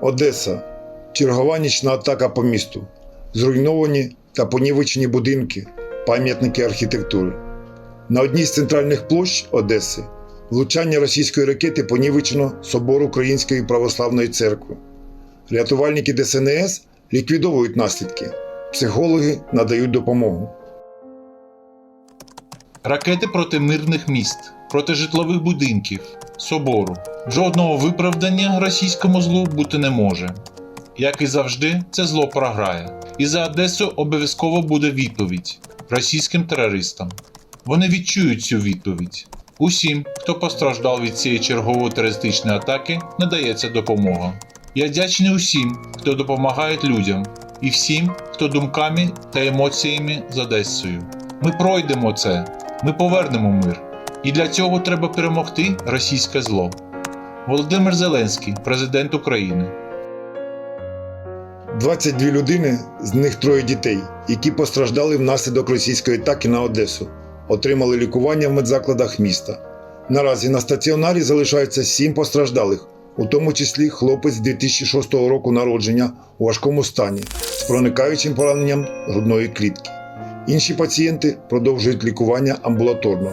Одеса. Чергова нічна атака по місту. Зруйновані та понівечені будинки, пам'ятники архітектури. На одній з центральних площ Одеси влучання російської ракети понівечено собор Української православної церкви. Рятувальники ДСНС ліквідовують наслідки. Психологи надають допомогу. Ракети проти мирних міст, проти житлових будинків, собору. Жодного виправдання російському злу бути не може. Як і завжди, це зло програє. І за Одесу обов'язково буде відповідь російським терористам. Вони відчують цю відповідь. Усім, хто постраждав від цієї чергової терористичної атаки, надається допомога. Я вдячний усім, хто допомагає людям, і всім, хто думками та емоціями з Одесою. Ми пройдемо це, ми повернемо мир. І для цього треба перемогти російське зло. Володимир Зеленський, президент України. 22 людини, з них троє дітей, які постраждали внаслідок російської атаки на Одесу, отримали лікування в медзакладах міста. Наразі на стаціонарі залишаються 7 постраждалих, у тому числі хлопець 2006 року народження у важкому стані з проникаючим пораненням грудної клітки. Інші пацієнти продовжують лікування амбулаторно.